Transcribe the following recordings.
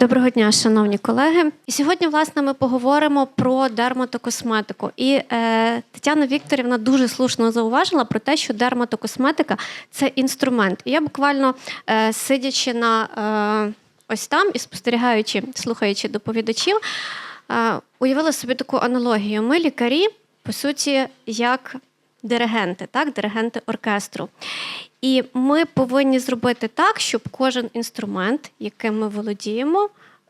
Доброго дня, шановні колеги. І сьогодні, власне, ми поговоримо про дерматокосметику. І е, Тетяна Вікторівна дуже слушно зауважила про те, що дерматокосметика це інструмент. І я буквально е, сидячи на е, ось там і спостерігаючи, слухаючи доповідачів, е, уявила собі таку аналогію. Ми лікарі, по суті, як диригенти, так, диригенти оркестру. І ми повинні зробити так, щоб кожен інструмент, яким ми володіємо,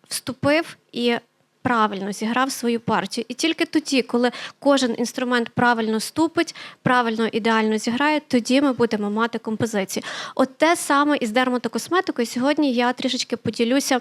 вступив і правильно зіграв свою партію. І тільки тоді, коли кожен інструмент правильно ступить, правильно ідеально зіграє, тоді ми будемо мати композицію. От те саме із дерматокосметикою. Сьогодні я трішечки поділюся.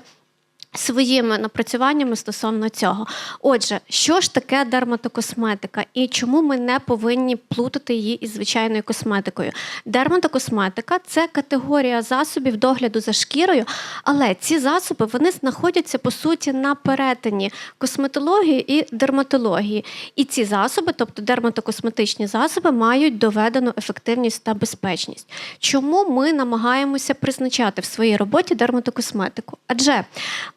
Своїми напрацюваннями стосовно цього. Отже, що ж таке дерматокосметика і чому ми не повинні плутати її із звичайною косметикою? Дерматокосметика це категорія засобів догляду за шкірою, але ці засоби вони знаходяться по суті на перетині косметології і дерматології. І ці засоби, тобто дерматокосметичні засоби, мають доведену ефективність та безпечність. Чому ми намагаємося призначати в своїй роботі дерматокосметику? Адже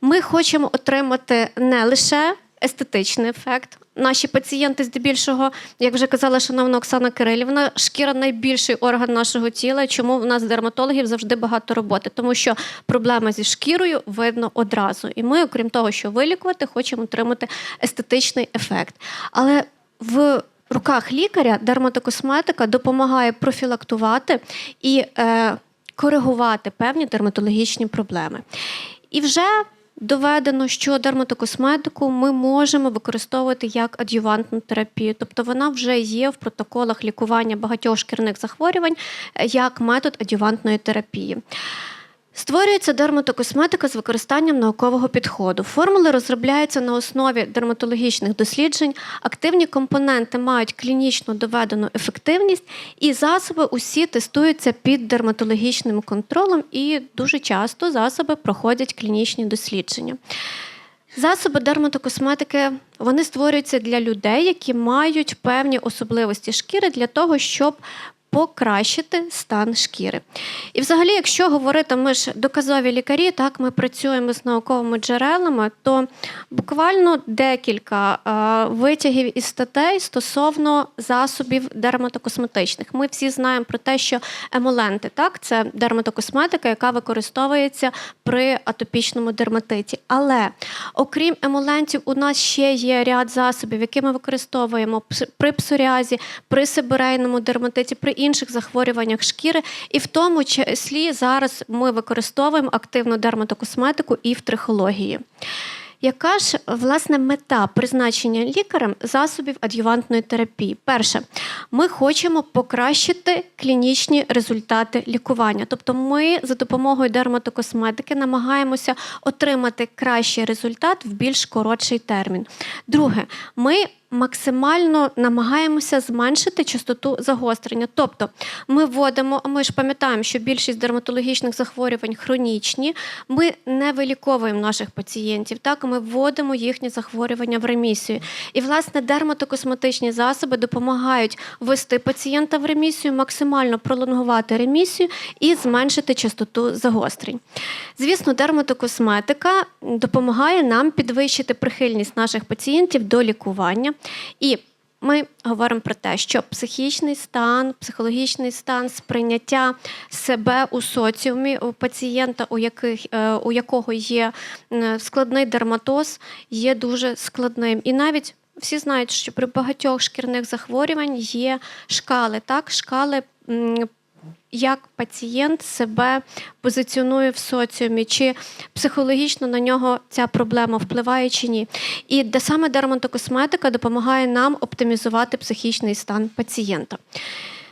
ми хочемо отримати не лише естетичний ефект. Наші пацієнти, здебільшого, як вже казала шановна Оксана Кирилівна, шкіра найбільший орган нашого тіла. Чому в нас дерматологів завжди багато роботи? Тому що проблема зі шкірою видно одразу. І ми, окрім того, що вилікувати, хочемо отримати естетичний ефект. Але в руках лікаря дерматокосметика допомагає профілактувати і е, коригувати певні дерматологічні проблеми. І вже доведено, що дерматокосметику ми можемо використовувати як адювантну терапію, тобто вона вже є в протоколах лікування багатьох шкірних захворювань е, як метод адювантної терапії. Створюється дерматокосметика з використанням наукового підходу. Формули розробляються на основі дерматологічних досліджень. Активні компоненти мають клінічно доведену ефективність, і засоби усі тестуються під дерматологічним контролем, і дуже часто засоби проходять клінічні дослідження. Засоби дерматокосметики вони створюються для людей, які мають певні особливості шкіри для того, щоб покращити стан шкіри. І, взагалі, якщо говорити, ми ж доказові лікарі, так ми працюємо з науковими джерелами, то буквально декілька е, витягів із статей стосовно засобів дерматокосметичних. Ми всі знаємо про те, що емоленти, так, це дерматокосметика, яка використовується при атопічному дерматиті. Але окрім емолентів, у нас ще є ряд засобів, які ми використовуємо при псоріазі, при сибирейному дерматиті, при інших захворюваннях шкіри, і в тому числі зараз ми використовуємо активну дерматокосметику і в трихології. Яка ж власне мета призначення лікарем засобів адювантної терапії? Перше, ми хочемо покращити клінічні результати лікування. Тобто, ми за допомогою дерматокосметики намагаємося отримати кращий результат в більш коротший термін. Друге, ми максимально намагаємося зменшити частоту загострення. Тобто ми вводимо, ми ж пам'ятаємо, що більшість дерматологічних захворювань хронічні, ми не виліковуємо наших пацієнтів, так ми вводимо їхні захворювання в ремісію. І, власне, дерматокосметичні засоби допомагають ввести пацієнта в ремісію, максимально пролонгувати ремісію і зменшити частоту загострень. Звісно, дерматокосметика допомагає нам підвищити прихильність наших пацієнтів до лікування. І ми говоримо про те, що психічний стан, психологічний стан сприйняття себе у соціумі у пацієнта, у яких е, у якого є складний дерматоз, є дуже складним. І навіть всі знають, що при багатьох шкірних захворювань є шкали, так, шкали як пацієнт себе позиціонує в соціумі, чи психологічно на нього ця проблема впливає чи ні. І де саме дерматокосметика допомагає нам оптимізувати психічний стан пацієнта.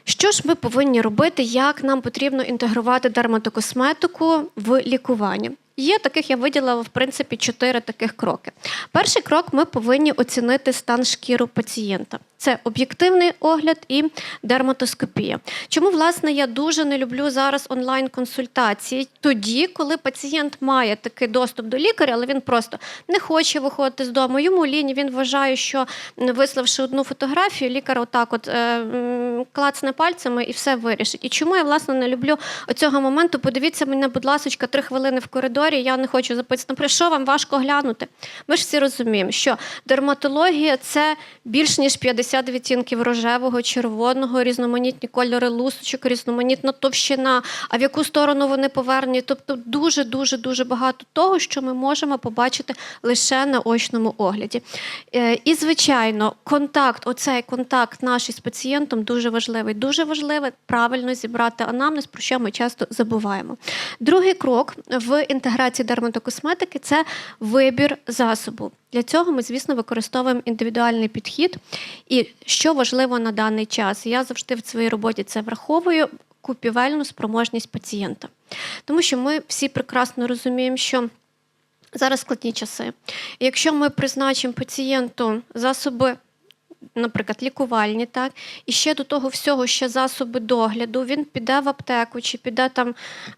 Що ж ми повинні робити, як нам потрібно інтегрувати дерматокосметику в лікування? Є таких, я виділила в принципі чотири таких кроки. Перший крок ми повинні оцінити стан шкіру пацієнта. Це об'єктивний огляд і дерматоскопія. Чому, власне, я дуже не люблю зараз онлайн-консультації тоді, коли пацієнт має такий доступ до лікаря, але він просто не хоче виходити з дому. Йому лінь, він вважає, що виславши одну фотографію, лікар отак от е, клацне пальцями і все вирішить. І чому я власне не люблю оцього моменту? Подивіться мене, будь ласка, три хвилини в коридорі. Я не хочу запитати, «Ну, що вам важко глянути. Ми ж всі розуміємо, що дерматологія це більш ніж 50 відтінків рожевого, червоного, різноманітні кольори лусочок, різноманітна товщина, а в яку сторону вони повернені. Тобто дуже, дуже, дуже багато того, що ми можемо побачити лише на очному огляді. Е, І, звичайно, контакт, оцей контакт наш із пацієнтом дуже важливий. Дуже важливо правильно зібрати анамнез, про що ми часто забуваємо. Другий крок в інтеграції дерматокосметики це вибір засобу. Для цього ми, звісно, використовуємо індивідуальний підхід. І що важливо на даний час, я завжди в своїй роботі це враховую купівельну спроможність пацієнта. Тому що ми всі прекрасно розуміємо, що зараз складні часи. І якщо ми призначимо пацієнту засоби. Наприклад, лікувальні, так, і ще до того всього ще засоби догляду. Він піде в аптеку чи піде там,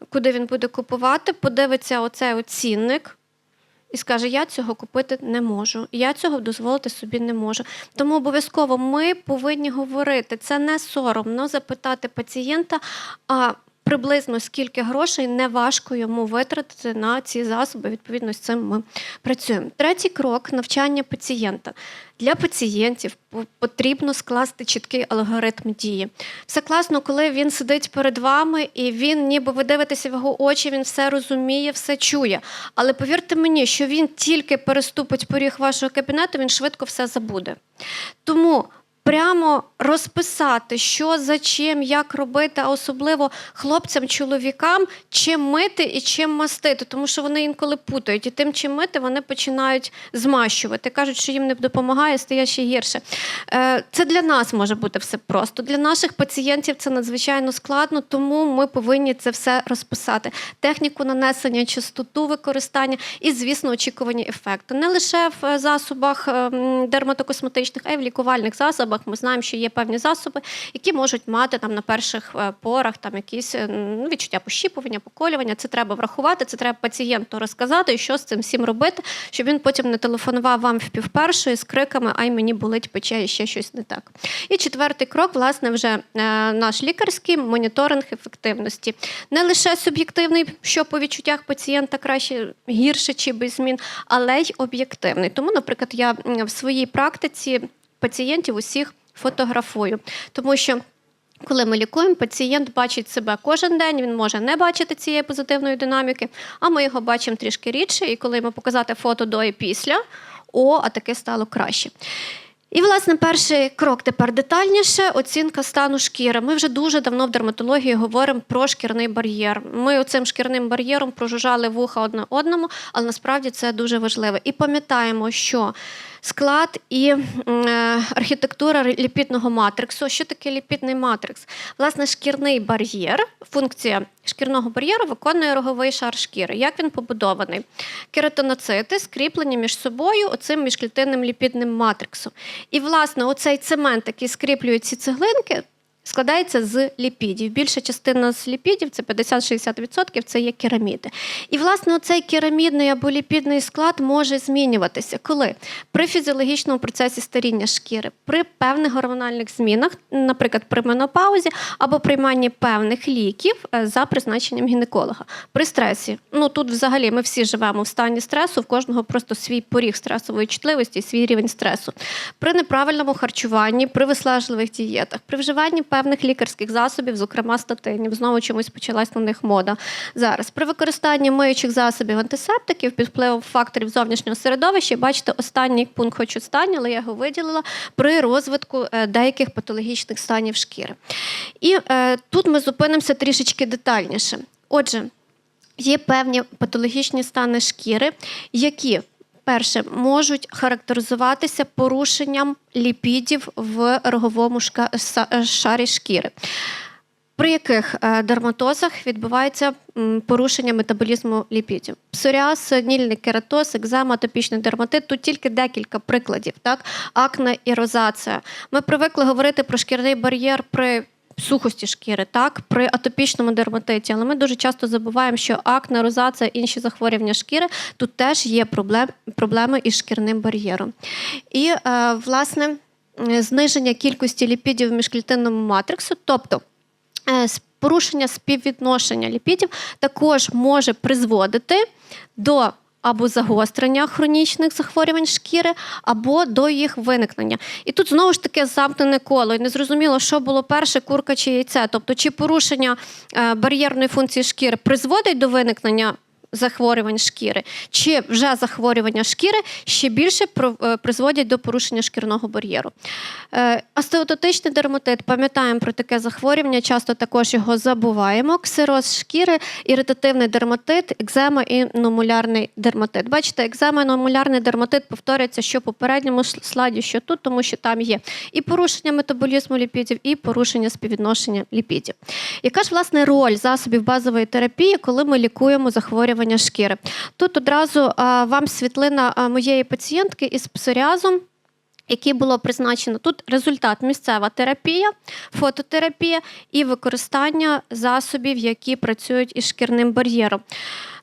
куди він буде купувати, подивиться оцей оцінник і скаже: Я цього купити не можу, я цього дозволити собі не можу. Тому обов'язково ми повинні говорити. Це не соромно запитати пацієнта. а Приблизно скільки грошей не важко йому витратити на ці засоби. Відповідно, з цим ми працюємо. Третій крок навчання пацієнта. Для пацієнтів потрібно скласти чіткий алгоритм дії. Все класно, коли він сидить перед вами, і він, ніби ви дивитеся в його очі, він все розуміє, все чує. Але повірте мені, що він тільки переступить поріг вашого кабінету, він швидко все забуде. Тому прямо розписати, що за чим, як робити, а особливо хлопцям, чоловікам, чим мити і чим мастити, тому що вони інколи путають. І тим, чим мити, вони починають змащувати. Кажуть, що їм не допомагає, стає ще гірше. Е, Це для нас може бути все просто. Для наших пацієнтів це надзвичайно складно, тому ми повинні це все розписати. Техніку нанесення, частоту використання і, звісно, очікувані ефекти. Не лише в е, засобах е, дерматокосметичних, а й в лікувальних засобах. Ми знаємо, що є певні засоби, які можуть мати там на перших е, порах там якісь е, ну, відчуття пощіпування, поколювання. Це треба врахувати, це треба пацієнту розказати, що з цим всім робити, щоб він потім не телефонував вам впівпершої з криками Ай, мені болить пече і ще щось не так. І четвертий крок, власне, вже е, наш лікарський моніторинг ефективності. Не лише суб'єктивний, що по відчуттях пацієнта краще гірше чи без змін, але й об'єктивний. Тому, наприклад, я в своїй практиці пацієнтів усіх фотографую, тому що. Коли ми лікуємо, пацієнт бачить себе кожен день, він може не бачити цієї позитивної динаміки, а ми його бачимо трішки рідше, і коли йому показати фото до і після, о, а таке стало краще. І, власне, перший крок тепер детальніше оцінка стану шкіри. Ми вже дуже давно в дерматології говоримо про шкірний бар'єр. Ми оцим шкірним бар'єром прожужжали вуха одне одному, але насправді це дуже важливо. І пам'ятаємо, що склад і е, архітектура ліпідного матриксу. Що таке ліпідний матрикс? Власне, шкірний бар'єр, функція шкірного бар'єру виконує роговий шар шкіри. Як він побудований? Кератиноцити скріплені між собою оцим міжклітинним ліпідним матриксом. І, власне, оцей цемент, який скріплює ці цеглинки, складається з ліпідів. Більша частина з ліпідів, це 50-60%, це є кераміди. І, власне, оцей керамідний або ліпідний склад може змінюватися. Коли? При фізіологічному процесі старіння шкіри, при певних гормональних змінах, наприклад, при менопаузі або прийманні певних ліків е, за призначенням гінеколога. При стресі, ну тут взагалі ми всі живемо в стані стресу, в кожного просто свій поріг стресової чутливості, свій рівень стресу. При неправильному харчуванні, при вислажливих дієтах, при вживанні певних лікарських засобів, зокрема статинів, знову чомусь почалась на них мода. Зараз при використанні миючих засобів антисептиків під впливом факторів зовнішнього середовища, бачите, останній пункт хоч останній, але я його виділила при розвитку е, деяких патологічних станів шкіри. І е, тут ми зупинимося трішечки детальніше. Отже, є певні патологічні стани шкіри, які Перше, можуть характеризуватися порушенням ліпідів в роговому е, шарі шкіри. при яких е, дерматозах відбувається порушення метаболізму ліпідів. Псоріаз, нільний кератоз, екзема, атопічний дерматит. Тут тільки декілька прикладів. Так? Акне і розація. Ми привикли говорити про шкірний бар'єр при сухості шкіри, так, при атопічному дерматиті, але ми дуже часто забуваємо, що акне, розація, інші захворювання шкіри тут теж є проблем, проблеми із шкірним бар'єром. І, е, власне, зниження кількості ліпідів в міжклітинному матриксу, тобто е, порушення співвідношення ліпідів також може призводити до або загострення хронічних захворювань шкіри, або до їх виникнення. І тут знову ж таки замкнене коло, і незрозуміло, що було перше, курка чи яйце. Тобто, чи порушення е, бар'єрної функції шкіри призводить до виникнення захворювань шкіри, чи вже захворювання шкіри ще більше е, призводять до порушення шкірного бар'єру. Е, Остеототичний дерматит, пам'ятаємо про таке захворювання, часто також його забуваємо. Ксироз шкіри, іритативний дерматит, екзема і номулярний дерматит. Бачите, екзема і номулярний дерматит повторюється що в попередньому слайді, що тут, тому що там є і порушення метаболізму ліпідів, і порушення співвідношення ліпідів. Яка ж власне роль засобів базової терапії, коли ми лікуємо захворювання шкіри? Тут одразу вам світлина моєї пацієнтки із псоріазом. Який було призначено тут результат місцева терапія, фототерапія і використання засобів, які працюють із шкірним бар'єром.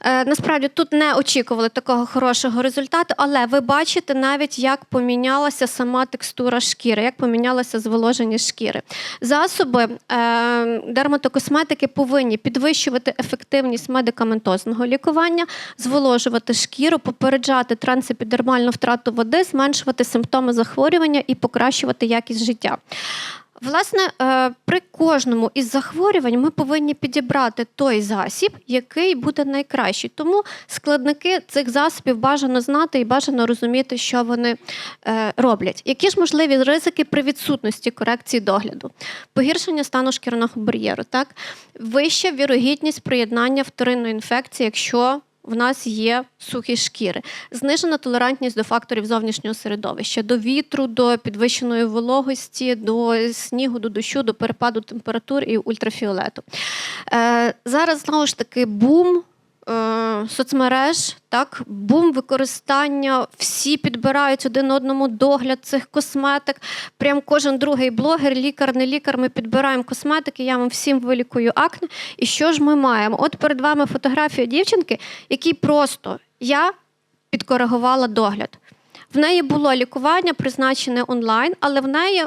Е, насправді тут не очікували такого хорошого результату, але ви бачите навіть, як помінялася сама текстура шкіри, як помінялося зволоження шкіри. Засоби е, дерматокосметики повинні підвищувати ефективність медикаментозного лікування, зволожувати шкіру, попереджати трансепідермальну втрату води, зменшувати симптоми захворювання і покращувати якість життя. Власне, е, при кожному із захворювань ми повинні підібрати той засіб, який буде найкращий. Тому складники цих засобів бажано знати і бажано розуміти, що вони е, роблять. Які ж можливі ризики при відсутності корекції догляду? Погіршення стану шкірного бар'єру, так? вища вірогідність приєднання вторинної інфекції, якщо в нас є сухі шкіри, знижена толерантність до факторів зовнішнього середовища, до вітру, до підвищеної вологості, до снігу, до дощу, до перепаду температур і ультрафіолету. Е, зараз знову ж таки бум. Е, Соцмереж, так, бум використання, всі підбирають один одному догляд цих косметик. Прям кожен другий блогер, лікар, не лікар. Ми підбираємо косметики. Я вам всім вилікую акне. І що ж ми маємо? От перед вами фотографія дівчинки, якій просто я підкоригувала догляд. В неї було лікування, призначене онлайн, але в неї,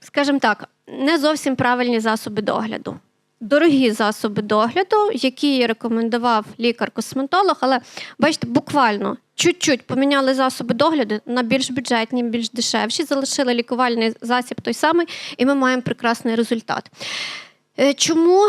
скажімо так, не зовсім правильні засоби догляду. Дорогі засоби догляду, які рекомендував лікар-косметолог, але бачите, буквально чуть-чуть поміняли засоби догляду на більш бюджетні, більш дешевші, залишили лікувальний засіб той самий, і ми маємо прекрасний результат. Е, Чому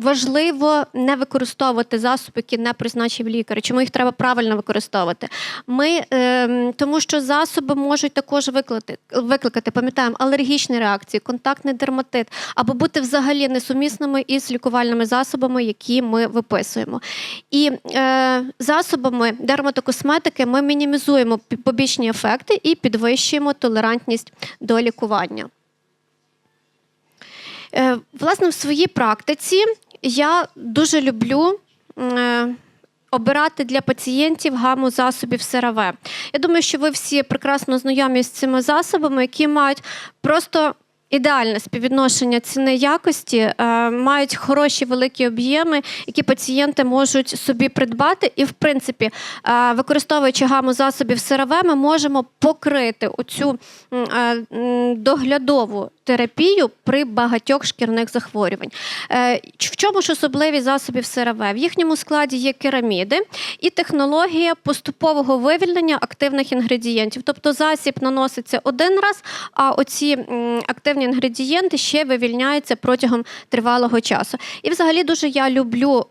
важливо не використовувати засоби, які не призначив лікар? Чому їх треба правильно використовувати? Ми, е, тому що засоби можуть також викликати, викликати, пам'ятаємо, алергічні реакції, контактний дерматит, або бути взагалі несумісними із лікувальними засобами, які ми виписуємо. І е, засобами дерматокосметики ми мінімізуємо побічні ефекти і підвищуємо толерантність до лікування. Е, Власне, в своїй практиці я дуже люблю. е, Обирати для пацієнтів гаму засобів СРВ. Я думаю, що ви всі прекрасно знайомі з цими засобами, які мають просто ідеальне співвідношення ціни якості, е, мають хороші великі об'єми, які пацієнти можуть собі придбати. І, в принципі, е, використовуючи гаму засобів СРВ, ми можемо покрити оцю доглядову терапію при багатьох шкірних захворювань. Е, В чому ж особливість засобів СРВ? В їхньому складі є кераміди і технологія поступового вивільнення активних інгредієнтів. Тобто засіб наноситься один раз, а оці активні інгредієнти ще вивільняються протягом тривалого часу. І взагалі дуже я люблю е,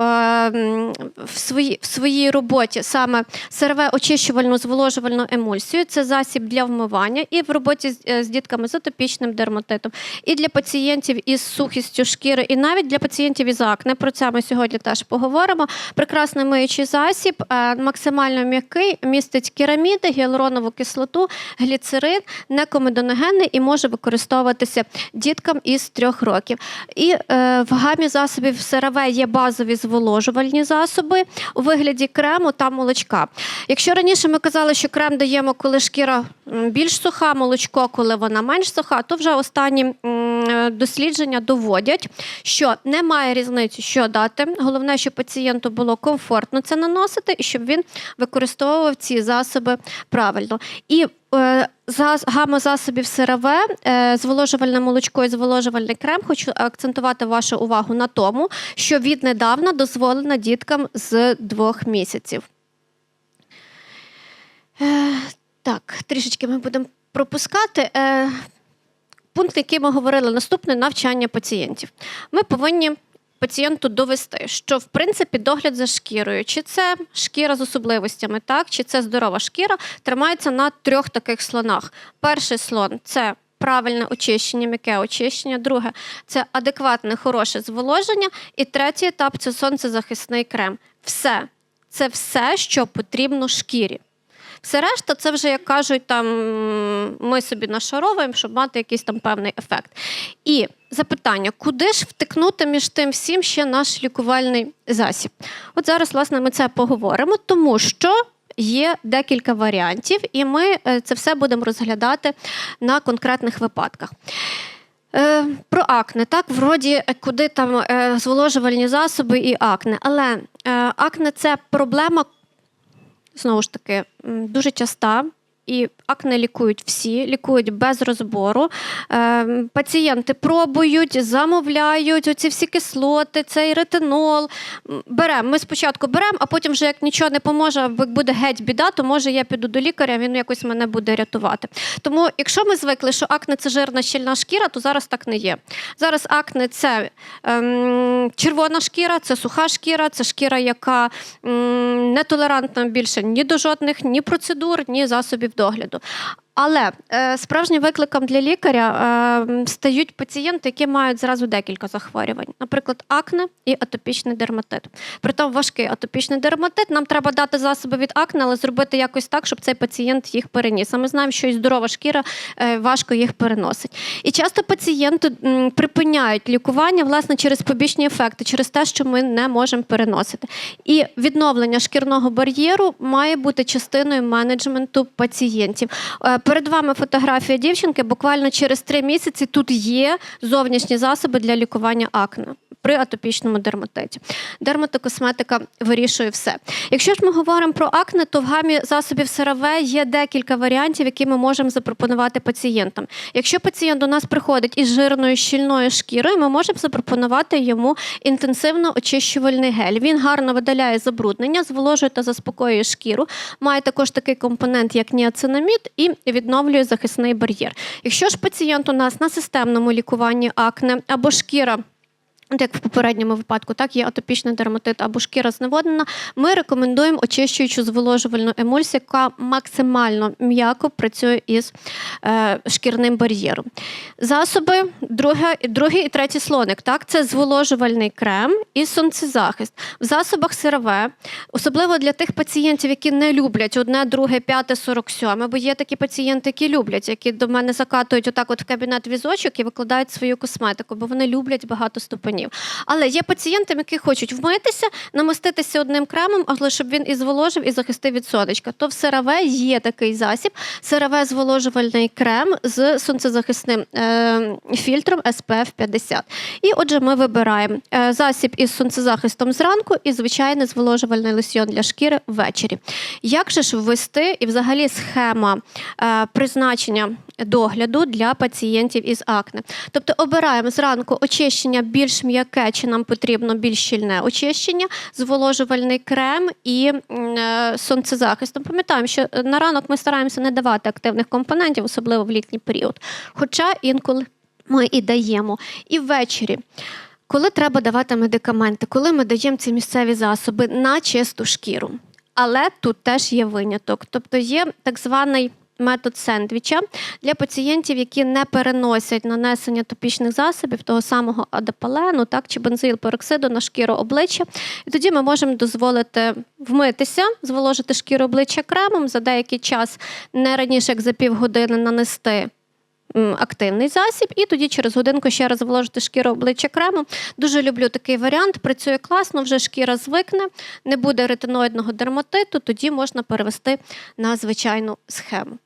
в, своїй, в своїй роботі саме СРВ очищувальну зволожувальну емульсію. Це засіб для вмивання і в роботі з, е, з дітками з атопічним дерматитом, дерматитом, і для пацієнтів із сухістю шкіри, і навіть для пацієнтів із акне. Про це ми сьогодні теж поговоримо. Прекрасний миючий засіб, е, максимально м'який, містить кераміди, гіалуронову кислоту, гліцерин, некомедоногенний і може використовуватися діткам із трьох років. І е, в гамі засобів СРВ є базові зволожувальні засоби у вигляді крему та молочка. Якщо раніше ми казали, що крем даємо, коли шкіра більш суха, молочко, коли вона менш суха, то вже останні е, дослідження доводять, що немає різниці, що дати. Головне, щоб пацієнту було комфортно це наносити, і щоб він використовував ці засоби правильно. І е, гама засобів СРВ, е, зволожувальне молочко і зволожувальний крем, хочу акцентувати вашу увагу на тому, що віднедавна дозволено діткам з двох місяців. Е, так, трішечки ми будемо пропускати. Пункт, який ми говорили, наступне навчання пацієнтів. Ми повинні пацієнту довести, що в принципі догляд за шкірою, чи це шкіра з особливостями, так, чи це здорова шкіра, тримається на трьох таких слонах. Перший слон це. Правильне очищення, м'яке очищення. Друге це адекватне, хороше зволоження. І третій етап це сонцезахисний крем. Все. Це все, що потрібно шкірі. Все решта, це вже, як кажуть, там ми собі нашаровуємо, щоб мати якийсь там певний ефект. І запитання: куди ж втикнути між тим всім ще наш лікувальний засіб? От зараз, власне, ми це поговоримо, тому що. Є декілька варіантів, і ми е, це все будемо розглядати на конкретних випадках. Е, Про акне, так, вроді, е, куди там е, зволожувальні засоби і акне. Але е, акне це проблема, знову ж таки, дуже часта. І акне лікують всі, лікують без розбору. Е, пацієнти пробують, замовляють оці всі кислоти, цей ретинол. Беремо. Ми спочатку беремо, а потім, вже як нічого не поможе, буде геть біда, то може я піду до лікаря, він якось мене буде рятувати. Тому, якщо ми звикли, що акне це жирна щільна шкіра, то зараз так не є. Зараз акне це ем, червона шкіра, це суха шкіра, це шкіра, яка м, нетолерантна більше ні до жодних ні процедур, ні засобів догляду. Але е, справжнім викликом для лікаря е, стають пацієнти, які мають зразу декілька захворювань, наприклад, акне і атопічний дерматит. Притом важкий атопічний дерматит. Нам треба дати засоби від акне, але зробити якось так, щоб цей пацієнт їх переніс. А ми знаємо, що і здорова шкіра е, важко їх переносить. І часто пацієнти припиняють лікування власне через побічні ефекти, через те, що ми не можемо переносити. І відновлення шкірного бар'єру має бути частиною менеджменту пацієнтів. Перед вами фотографія дівчинки. Буквально через три місяці тут є зовнішні засоби для лікування акне при атопічному дерматиті. Дерматокосметика вирішує все. Якщо ж ми говоримо про акне, то в гамі засобів СРВ є декілька варіантів, які ми можемо запропонувати пацієнтам. Якщо пацієнт до нас приходить із жирною щільною шкірою, ми можемо запропонувати йому інтенсивно очищувальний гель. Він гарно видаляє забруднення, зволожує та заспокоює шкіру. Має також такий компонент, як ніацинамід, і відновлює захисний бар'єр. Якщо ж пацієнт у нас на системному лікуванні акне або шкіра. От як в попередньому випадку, так є атопічний дерматит або шкіра зневоднена. Ми рекомендуємо очищуючу зволожувальну емульсію, яка максимально м'яко працює із е, шкірним бар'єром. Засоби, друге, другий і третій слоник. Так, це зволожувальний крем і сонцезахист. В засобах СРВ, особливо для тих пацієнтів, які не люблять одне, друге, п'яте, сорок сьоме, бо є такі пацієнти, які люблять, які до мене закатують отак, от в кабінет візочок і викладають свою косметику, бо вони люблять багато ступенів. Але є пацієнти, які хочуть вмитися, намаститися одним кремом, але щоб він і зволожив, і захистив від сонечка. То в СРВ є такий засіб: СРВ зволожувальний крем з сонцезахисним е, фільтром SPF 50. І отже, ми вибираємо е, засіб із сонцезахистом зранку і звичайний зволожувальний лосьйон для шкіри ввечері. Як же ж ввести і взагалі схема е, призначення догляду для пацієнтів із акне? Тобто обираємо зранку очищення більш м'яке, чи нам потрібно більш щільне очищення, зволожувальний крем і е, сонцезахистом. Пам'ятаємо, що на ранок ми стараємося не давати активних компонентів, особливо в літній період. Хоча інколи ми і даємо. І ввечері. Коли треба давати медикаменти, коли ми даємо ці місцеві засоби на чисту шкіру. Але тут теж є виняток. Тобто є так званий метод сендвіча для пацієнтів, які не переносять нанесення топічних засобів, того самого адапалену, так чи бензоїлпероксиду на шкіру обличчя. І тоді ми можемо дозволити вмитися, зволожити шкіру обличчя кремом за деякий час, не раніше як за півгодини нанести активний засіб, і тоді через годинку ще раз вложити шкіру обличчя кремом. Дуже люблю такий варіант. Працює класно, вже шкіра звикне, не буде ретиноїдного дерматиту, тоді можна перевести на звичайну схему.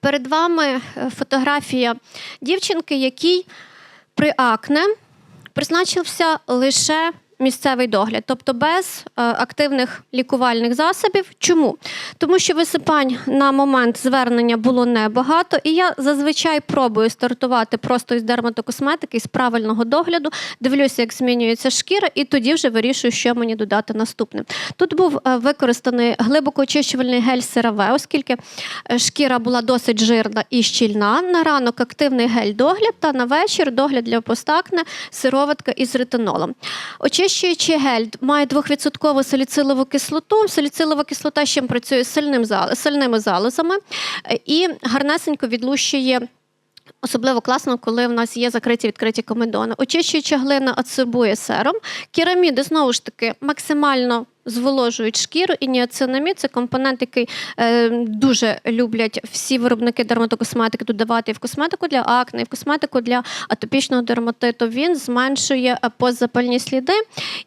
Перед вами е, фотографія дівчинки, якій при акне призначився лише місцевий догляд, тобто без е, активних лікувальних засобів. Чому? Тому що висипань на момент звернення було небагато, і я зазвичай пробую стартувати просто із дерматокосметики, з правильного догляду, дивлюся, як змінюється шкіра, і тоді вже вирішую, що мені додати наступним. Тут був е, використаний глибоко очищувальний гель CeraVe, оскільки е, шкіра була досить жирна і щільна. На ранок активний гель догляд та на вечір догляд для постакне сироватка із ретинолом. Очищуючий гель має 2% саліцилову кислоту. Саліцилова кислота ще працює сильним сильними залозами е, і гарнесенько відлущує. Особливо класно, коли в нас є закриті відкриті комедони. Очищуюча глина адсорбує сером. Кераміди знову ж таки максимально зволожують шкіру. І ніацинамід – це компонент, який е, дуже люблять всі виробники дерматокосметики додавати і в косметику для акне, і в косметику для атопічного дерматиту. Він зменшує е, постзапальні сліди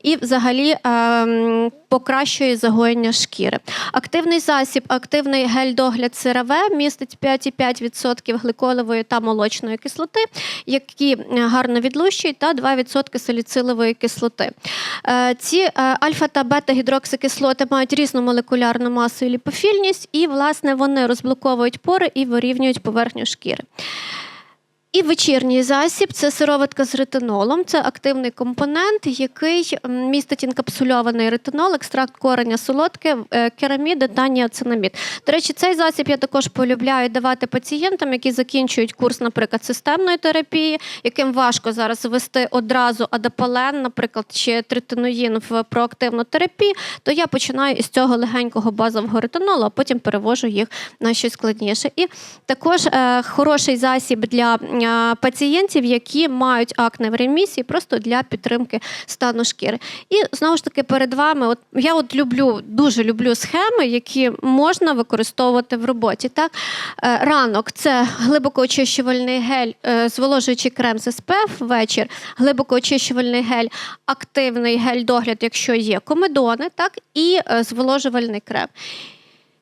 і взагалі е, покращує загоєння шкіри. Активний засіб, активний гель-догляд CeraVe містить 5,5% гликолової та молочної кислоти, які е, гарно відлущують, та 2% саліцилової кислоти. Е, Ці е, альфа та бета-гідроксикислоти мають різну молекулярну масу і ліпофільність, і, власне, вони розблоковують пори і вирівнюють поверхню шкіри. І вечірній засіб це сироватка з ретинолом. Це активний компонент, який містить інкапсульований ретинол, екстракт кореня солодке, е, кераміди та ніацинамід. До речі, цей засіб я також полюбляю давати пацієнтам, які закінчують курс, наприклад, системної терапії, яким важко зараз ввести одразу адапален, наприклад, чи третиноїн в проактивну терапію. То я починаю із цього легенького базового ретинолу, а потім перевожу їх на щось складніше. І також е, хороший засіб для пацієнтів, які мають акне в ремісії, просто для підтримки стану шкіри. І знову ж таки перед вами, от я от люблю, дуже люблю схеми, які можна використовувати в роботі. Так? Е, ранок це глибокоочищувальний гель, е, зволожуючий крем з SPF, вечір глибокоочищувальний гель, активний гель-догляд, якщо є комедони, так, і е, зволожувальний крем.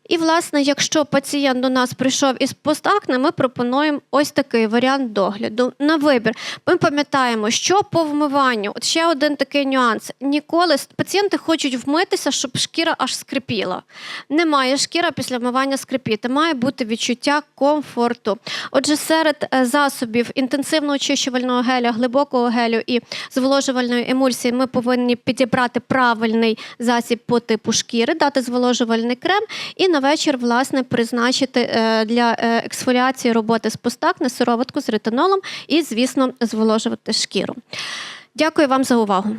І, власне, якщо пацієнт до нас прийшов із постакне, ми пропонуємо ось такий варіант догляду на вибір. Ми пам'ятаємо, що по вмиванню, от ще один такий нюанс. Ніколи пацієнти хочуть вмитися, щоб шкіра аж скрипіла. Не має шкіра після вмивання скрипіти, має бути відчуття комфорту. Отже, серед е, засобів інтенсивного очищувального геля, глибокого гелю і зволожувальної емульсії ми повинні підібрати правильний засіб по типу шкіри, дати зволожувальний крем і на вечір, власне, призначити е, для е, ексфоліації роботи з постакне сироватку з ретинолом і, звісно, зволожувати шкіру. Дякую вам за увагу.